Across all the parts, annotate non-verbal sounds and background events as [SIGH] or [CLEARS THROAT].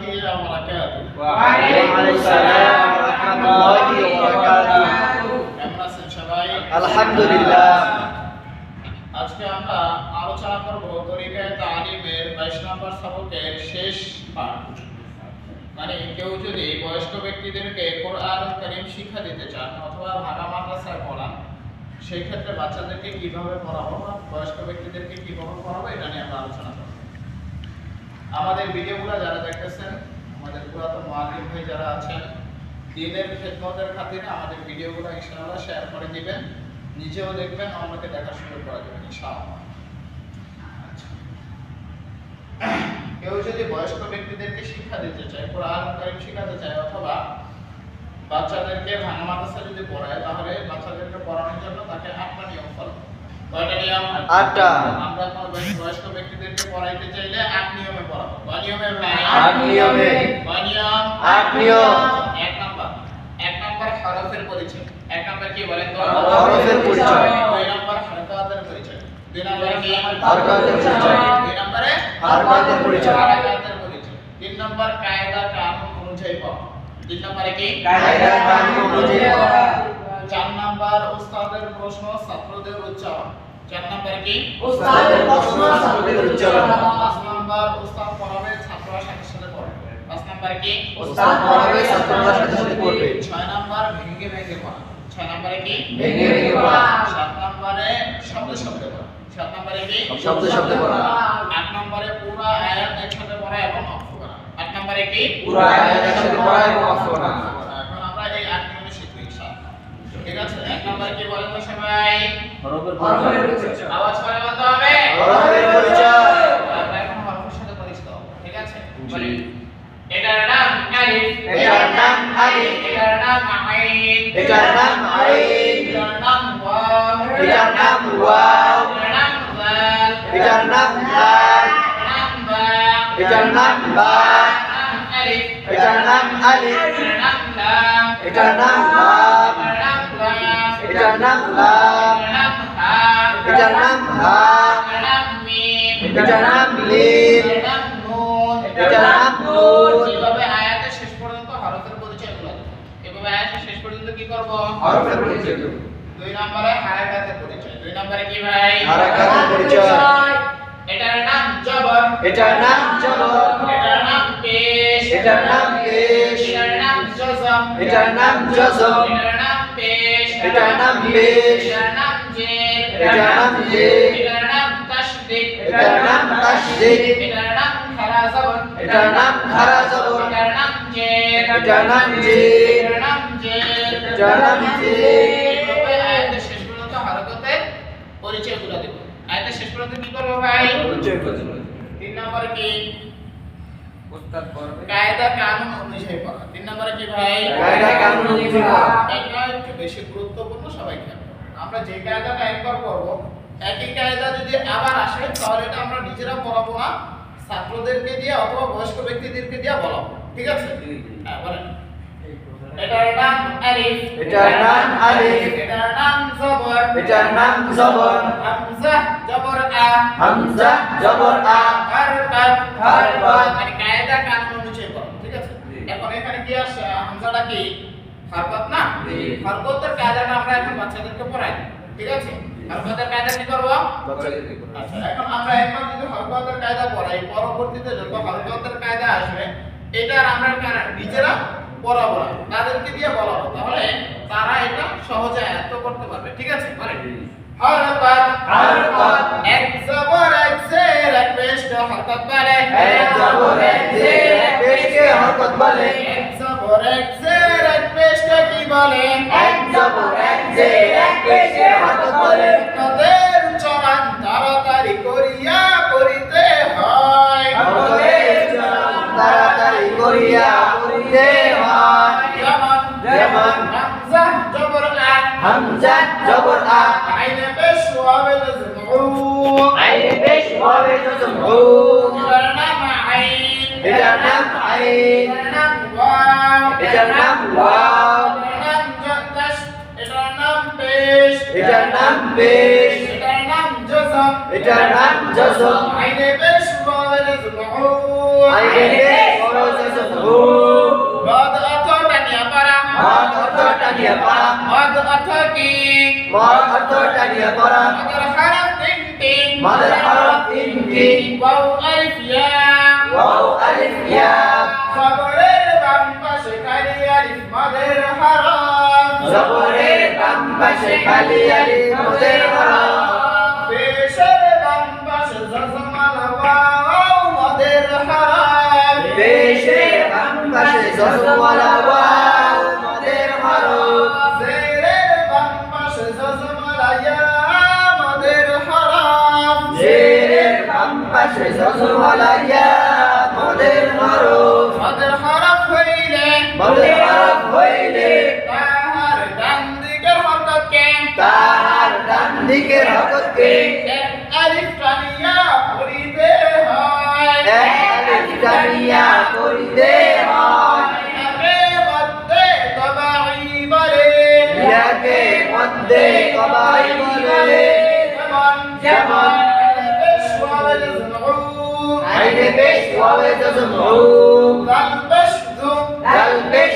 وبركاته وعليكم السلام ورحمة الله وبركاته কেমন আছেন সবাই আলহামদুলিল্লাহ আজকে আমরা আলোচনা করব তরিকায় তালিমের বাইশ নম্বর সবকের শেষ পাঠ মানে কেউ যদি বয়স্ক ব্যক্তিদেরকে কোরআন করিম শিক্ষা দিতে চান অথবা ভাঙা মাদ্রাসায় পড়ান সেই ক্ষেত্রে বাচ্চাদেরকে কিভাবে পড়াবো বা বয়স্ক ব্যক্তিদেরকে কিভাবে পড়াবো এটা নিয়ে আমরা আলোচনা করব আমাদের ভিডিওগুলো যারা দেখতেছেন, আমাদের পুরাতন মহাদিন ভাই যারা আছেন, দিনের খেদমতের খাতিরে আমাদের ভিডিওগুলো ইনশাআল্লাহ শেয়ার করে দিবেন নিজেও দেখবেন, অন্যকে দেখার সুযোগ করে দেবেন ইনশাআল্লাহ আচ্ছা। কেউ যদি বয়স্ক ব্যক্তিদেরকে শিক্ষা দিতে চায়, কোরআন কারিম শিখাতে চায়, অথবা বাচ্চাদেরকে ভাঙা মাদ্রাসা যদি পড়ায়, তাহলে বাচ্চাদেরকে পড়ানোর জন্য তাকে আটটা নিয়ম ফলো আটটা। আমরা বয়স্ক ব্যক্তিদেরকে পড়াইতে চাইলে আট নিয়মে পড়াবো কয় নিয়মে আট নিয়মে। কয় নিয়ম আট নিয়ম। এক নাম্বার এক নাম্বার হরফের পরিচয় এক নাম্বার কি বলেন তো হরফের পরিচয়। দুই নাম্বার হরকাতের পরিচয় দুই নাম্বার কি হরকাতের পরিচয়। দুই নম্বরে হরকাতের পরিচয়। হরকাতের পরিচয় তিন নম্বর কায়দা কানুন অনুযায়ী পড়া তিন নম্বরে কি কায়দা কানুন অনুযায়ী পড়া। চার নাম্বার উস্তাদের প্রশ্ন ছাত্রদের উচ্চারণ চার নাম্বার কি উস্তাদের প্রশ্ন ছাত্রদের উচ্চারণ। পাঁচ নাম্বার উস্তাদ পড়াবে ছাত্ররা সাথে সাথে পড়বে পাঁচ নাম্বার কি উস্তাদ পড়াবে, ছাত্ররা সাথে সাথে পড়বে। ছয় নাম্বার ভেঙে ভেঙে পড়া ছয় নাম্বারে কি ভেঙে ভেঙে পড়া। সাত নাম্বারে শব্দ শব্দে পড়া সাত নাম্বারে কি শব্দে শব্দে পড়া। আট নম্বরে পুরো আয়াত একসাথে পড়া এবং অক্ষ করা আট নম্বরে কি পুরো আয়াত একসাথে পড়া এবং অক্ষ করা। এখন আমরা এই আট নিয়মে শিখব ইনশাআল্লাহ ঠিক আছে এক নম্বরে কি বলেন তো সবাই হরফের পরিচয়। আওয়াজ করে বলতে হবে হরফের পরিচয়। আমরা এখন হরফের সাথে পরিচিত ঠিক আছে বলি এটার নাম আলিফ এটার নাম আলিফ। এটার নাম আইন এটার নাম আইন। এটার নাম ওয়াও এটার নাম ওয়াও। এটার নাম জাল এটার নাম বা এটার নাম বা। এটার নাম আলিফ। এটার নাম লাম এটার নাম লাম। এটার নাম লাম এটার নাম লাম। এটার নাম হা এটার নাম হা। এটার নাম এটার নাম লিম। এটার নাম নুন এটার নাম নুন। এভাবে আয়াতের শেষ পর্যন্ত হরফের পরিচয়গুলো দেব এভাবে আয়াতের শেষ পর্যন্ত কি করব হরফের পরিচয়। দুই নম্বরে হারাকাতের পরিচয় দুই নম্বরে কি ভাই হারাকাতের পরিচয়। এটার নাম জবর এটার নাম জবর। এটার নাম পেশ এটার নাম পেশ। এটার নাম জজম এটার নাম জজম। তাসদীদ। এটার নাম খারা জবর এটার নাম খারা জবর। এটার নাম জের এটার নাম জের। এটার নাম জের এটার নাম জের। এইভাবে আয়াতের শেষ পর্যন্ত হরকতের পরিচয়গুলো দেব আয়াতের শেষ পর্যন্ত কি করব ভাই তিন নম্বরে কি কায়দা কানুন অনুযায়ী পড়া তিন নম্বরে কি ভাই কায়দা কানুন অনুযায়ী পড়া। এটা একটু বেশি করো। আমরা যে কায়দাটা একবার করব একই কায়দা যদি আবার আসে তাহলে এটা আমরা নিজেরা পড়াবো না ছাত্রদেরকে দিয়ে অথবা বয়স্ক ব্যক্তিদেরকে দিয়ে বলাবো। ঠিক আছে? হ্যাঁ বলেন। এটার নাম আলিফ। এটার নাম আলিফ। এটার নাম জবর। এটার নাম জবর। হামজা জবর আ। হামজা জবর আ। হরকত হরকত। মানে কায়দা কানুন অনুযায়ী ঠিক আছে? এখন এখানে কি আসছে হামজাটা কি? হরকত না জি। হরকতের কায়দাটা আমরা এখন বাচ্চাদেরকে পড়াই ঠিক আছে হরকতের কায়দা কি করব আচ্ছা এখন আমরা একবার যদি হরকতের কায়দা পড়াই পরবর্তীতে যত হরকতের কায়দা আসবে এটা আর আমরা নিজেরা পড়াবো না তাদেরকে দিয়ে বলাবো তাহলে তারা এটা সহজে আয়ত্ত করতে পারবে ঠিক আছে বলেন হরকত হরকত। এক জবর এক জের এক পেশ হরকত বলে এক জবর এক জের এক পেশকে হরকত বলে। এক জবর এক বলে এক জবর এক জের এক পেশকে হরকত বলে। তাদের উচ্চারণ তাড়াতাড়ি করিয়া করিতে হয় হরকতের উচ্চারণ তাড়াতাড়ি করিয়া করিতে হয়। যেমন যেমন হামজা জবর আ হামজা জবর আ। আইনে পেশ ওয়াবে জজমু আইনে পেশ ওয়াবে জজমু। এটার নাম আইন নাম আইন। এটার নাম ওয়াও এটার পেশ এটার নাম পেশ। এটার নাম জজম এটার নাম জজম। আইনে পেশ ওয়াবে জজমু আইনে পেশ ওয়াবে জজমু। উ মদ অর্থ টানিয়া পারা মদ অর্থ টানিয়া পড়া মদ অর্থ কি? মদ অর্থ টানিয়া পড়া মদের হরফ তিনটি। মদের হরফ তিনটি। ওয়াও আলিফ ইয়া। ওয়াও আলিফ ইয়া। জবরের বাম পাশে খালি আলিফ মদের হরফ জবরের বাম পাশে আলিফ মদের হরফ পেশের বাম পাশে জজমাল ওয়াও মদের হরফ পেশের বাম পাশে জজমওয়ালা ওয়াও মদের হরফ জেরের বাম পাশে জজমাল ইয়া জেরের বাম পাশে জজমওয়ালা ইয়া হককে এক আলিফ টানিয়া পড়িতে হয় এক আলিফ টানিয়া করিতে হয় ইহাকে মধ্যে তবাই বলে ইহাকে মধ্যে কবাই বলে যেমন যেমন পেশওয়াল জমউ আইনে পেশ ওয়াবে জজমউ দাল পেশদু দাল পেশ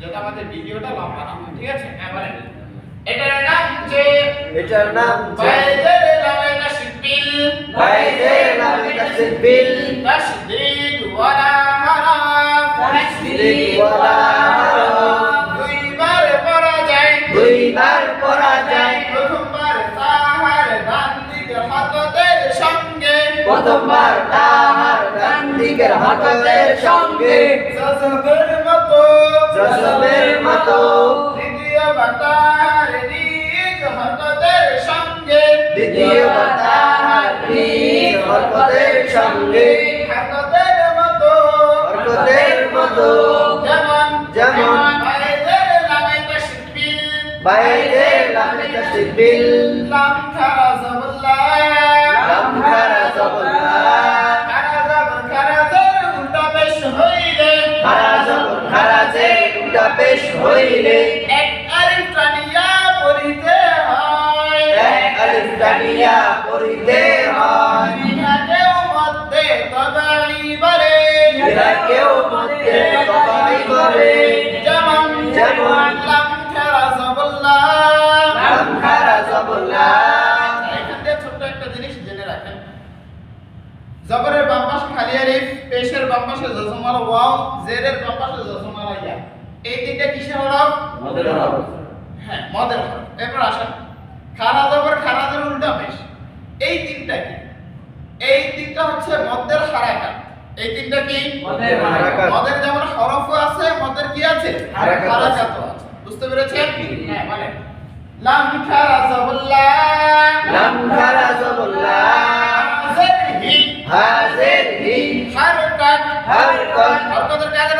যাতে আমাদের ভিডিওটা লম্বা না ঠিক আছে? বলেন এটার নাম যে এটার নাম বাইদের নামে নাসবিল বাইরের নামে তাসদিদ ওয়ালা হারাফ তাসদিদ ওয়ালা হারাফ। দুইবার পড়া যায়। দুইবার পড়া যায়। প্রথমবার তাহার ডান দিকে হরকতের সঙ্গে। প্রথমবার তাহার ডান দিকের সঙ্গে। জজবের মতো মতো। দ্বিতীয় বাতার নিজ হরকতের সঙ্গে। দ্বিতীয় তাহার নিজ হকতের সঙ্গে। হরকতের মতো। হরকতের মতো। যেমন যেমন বাইরের নামে তাসবিল লাম খারা জাবুল্লাহ। লাম খারা জবল্লাহ। পেশ হইলে এক আলিফ টানিয়া পড়িতে হয়। এক আলিফ টানিয়া পড়িতে হয়। ইহাকেও মধ্যে তবাই বলে মধ্যে বলে যেমন যেমন লাম খারা লাম খারা জবরের বাম পাশে খালি আলিফ পেশের বাম পাশে জজমাল ওয়াও জেরের বাম পাশে জজমাল ইয়া এই তিনটা কিসের হরফ? মদের হরফ। হ্যাঁ মদের হরফ। এরপর আসেন। খারা জবর খারাজের উল্টা পেশ এই তিনটা কি? এই তিনটা হচ্ছে মদের হারাকাত। এই তিনটা কি? মদের যেমন হরফ আছে মদের কি আছে? হারাকাত আছে। হারাকাতও আছে। বুঝতে পেরেছেন? হ্যাঁ মানে লাম খারা জবল্লাহ লাম খারা জবল্লাহ হাজিরহি হাজির হি। হারকাত। হারকাত। হরকতের সবাই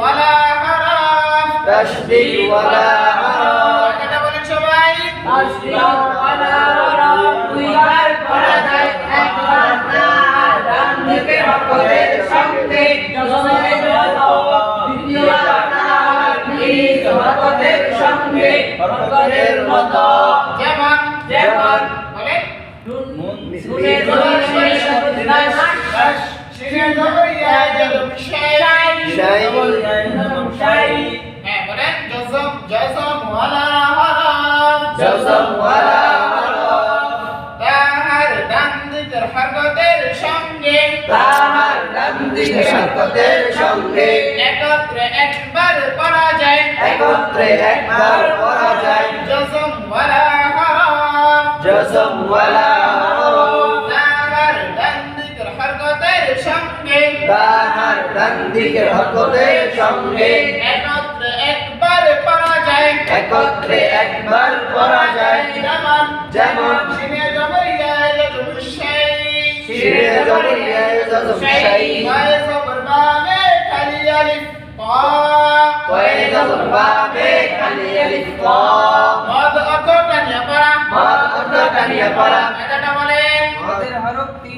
ওয়ালা হারাফ তাসদিদ ওয়ালা হারাফ এটা বলেন সবাই। দুইবার পড়া যায় একবার না। ডান দিকে হকরের সঙ্গে জজমের মতো দ্বিতীয়বার না। নিজ হকরের সঙ্গে হকরের মতো যেমন যেমন বলেন নুনে জবর সিনাশ সিনে জাবর ইয়া জাবর শাই হারাফ জজম ওয়ালা হারাফ তাহার ডান দিকের হরকতের সঙ্গে তাহার ডান দিকে হরকতের সঙ্গে একত্রে একবার পড়া যায় একত্রে একবার পড়া যায় জজম ওয়ালা হরফ জজম ওয়ালা ডান দিকে হরকতের সঙ্গে। একত্রে একবার পড়া যায়। একত্রে একবার পড়া যায়। যেমন যেমন সিনে জবরিয়া জজম শাই শিরে জবরিয়া জজম শাই ওয়াই জবর বামে খালি আলিফ তা কয়ে জবর বাবে খালি আলিফ ক মদ অতটা নিয়ে পড়া। মদ অর্থ টানিয়া পড়া। কথাটা বলেন। মদের হরফ তিন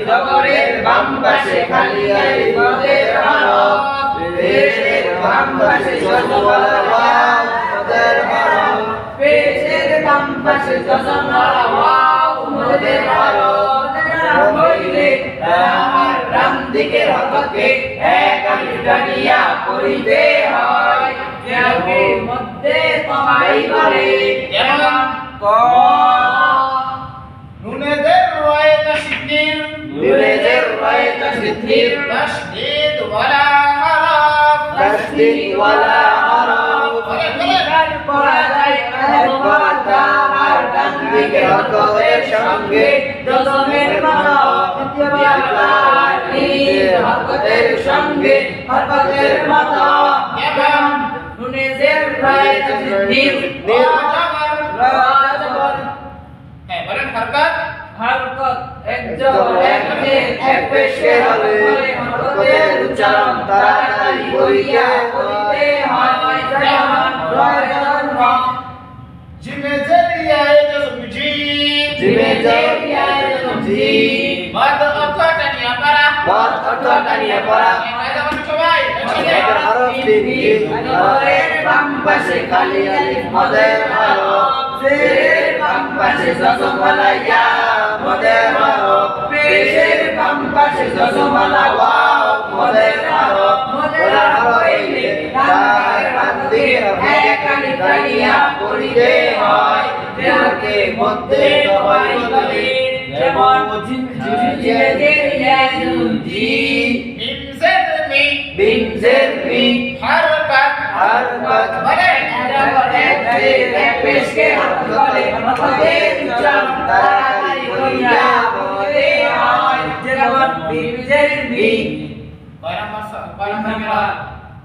জবরের বাম পাশে খালি আলিফ মদের হরফ পেশের বাম পাশে জজমওয়ালা ওয়াও পেশের বাম পাশে জজমওয়ালা ওয়াও তাহার ডান দিকের হরফকে এক আলিফ টানিয়া পড়িতে হয় মধ্যে তমাই বলে যেমন ক নুনেদের রয়েতা সিদ্ধির নুরেজের রয়েতা সিদ্ধির তাসদীদ ওয়ালা হরফ তাসদিদ ওয়ালা হরফ বলেন বলেন পড়া যায় একবার তাহার ডান দিকে হরকতের সঙ্গে নিজ হরকতের সঙ্গে হরকতের মতো বলেন, হরকত। হরকত এক জবর এক জের এক পেশে হবে হরকতের উচ্চারণ তাড়াতাড়ি করিয়া করিতে হয়। যেমন রয়জন র জিমে জরিয়ায় জজম জি জিমে জরিয়ায় জজম জি। মদ অর্থ টানিয়া পড়া কায়দা বলেন সবাই হরফ তিন জি। হরফের বাম পাশে খালি আলিফ মদের হরফ জেরের বাম পাশে হয় যাকে মধ্যে সবাই বলে যেমন মি। মি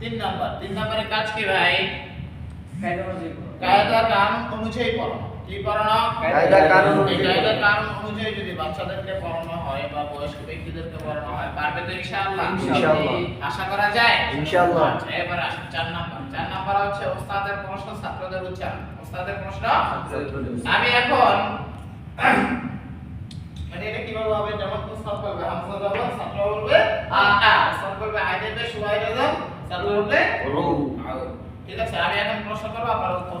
তিন নাম্বার তিন নম্বরের কাজ কি ভাই? কায়দা কানুন অনুযায়ী পড়ানো কি পড়ানো কায়দা কানুন কায়দা কানুন অনুযায়ী যদি বাচ্চাদেরকে পড়ানো হয় বা বয়স্ক ব্যক্তিদেরকে পড়ানো হয় পারবে তো ইনশাআল্লাহ। ইনশাআল্লাহ। আশা করা যায়? ইনশাআল্লাহ। আচ্ছা, আসুন চার নাম্বার। চার নাম্বার হচ্ছে ওস্তাদের প্রশ্ন ছাত্রদের উচ্চারণ। ওস্তাদের প্রশ্ন? আমি এখন [CLEARS THROAT] মানে এটা কীভাবে হবে? যেমন বলবে হামজা যাবে ছাত্র বলবে আ আ উস্তাদ বলবে আইদে বে শুয়াই ছাত্র বলবে ঠিক আছে আমি এখন প্রশ্ন করব আপনারা উত্তর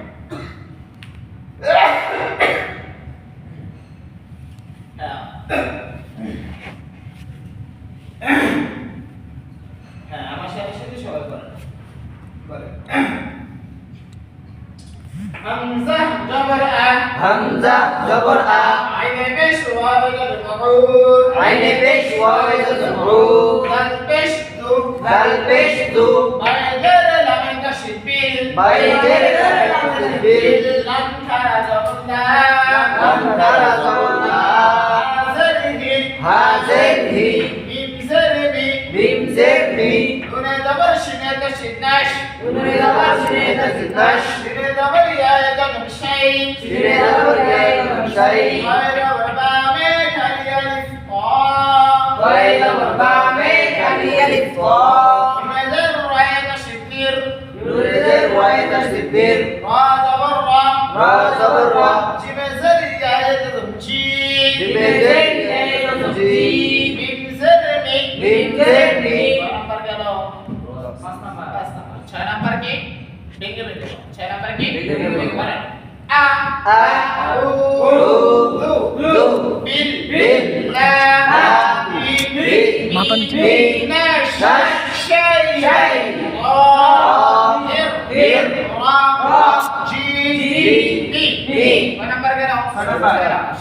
হ্যাঁ আমার সাথে সাথে সবাই করে। করে। হামজা জবর আ। হামজা জবর আ। আইনে পেশ ওয়া ওয়াল মাকুল আইনে পেশ ওয়া ওয়াল মাকুল দাল পেশ দু। দাল পেশ দু। বাইদের লামে তাশবিল বাইদের লামে তাশবিল লাম খারা জবর না লাম খারা Siddhash. Shinedava Shineda Siddhash. Shinedava Riyayaka Namshai. Shinedava Riyayaka Namshai. Vaira Varbame Kaliyalif Pa. Vaira Varbame Kaliyalif Pa. Yunedar Riyayaka Siddhir. Yunedar Riyayaka Siddhir. Razavarra. Razavarra.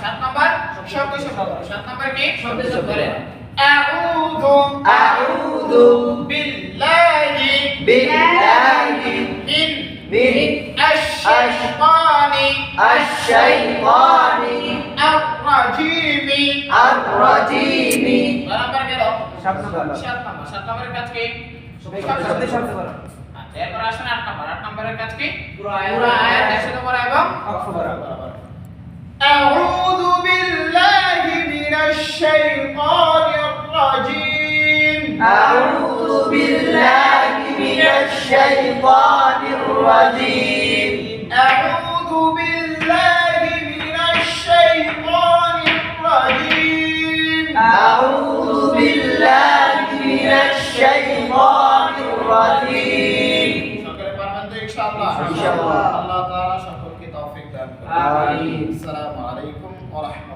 সাত নাম্বার? শব্দ শব্দ। সাত নাম্বার কি? শব্দ শব্দ বলেন আউযু আউযু বিল্লাহি বিল্লাহি মিন মিন আশ-শাইতানি আশ-শাইতানি আর-রাজিমি। আর-রাজিমি। নাম্বার গেল। সাত নাম্বার। সাত নাম্বার। সাত নাম্বারের কাজ কি? শব্দে শব্দ করো এরপর আসেন আট নাম্বার। আট নাম্বারের কাজ কি? পুরো আয়াত। পুরো আয়াতের সাথে পড়া এবং অক্ষ করো أعوذ بالله من الشيطان الرجيم. أعوذ بالله من الشيطان الرجيم. أعوذ بالله من الشيطان الرجيم. أعوذ بالله من الشيطان الرجيم. إن شاء الله. إن شاء الله. الله تعالى السلام عليكم ورحمة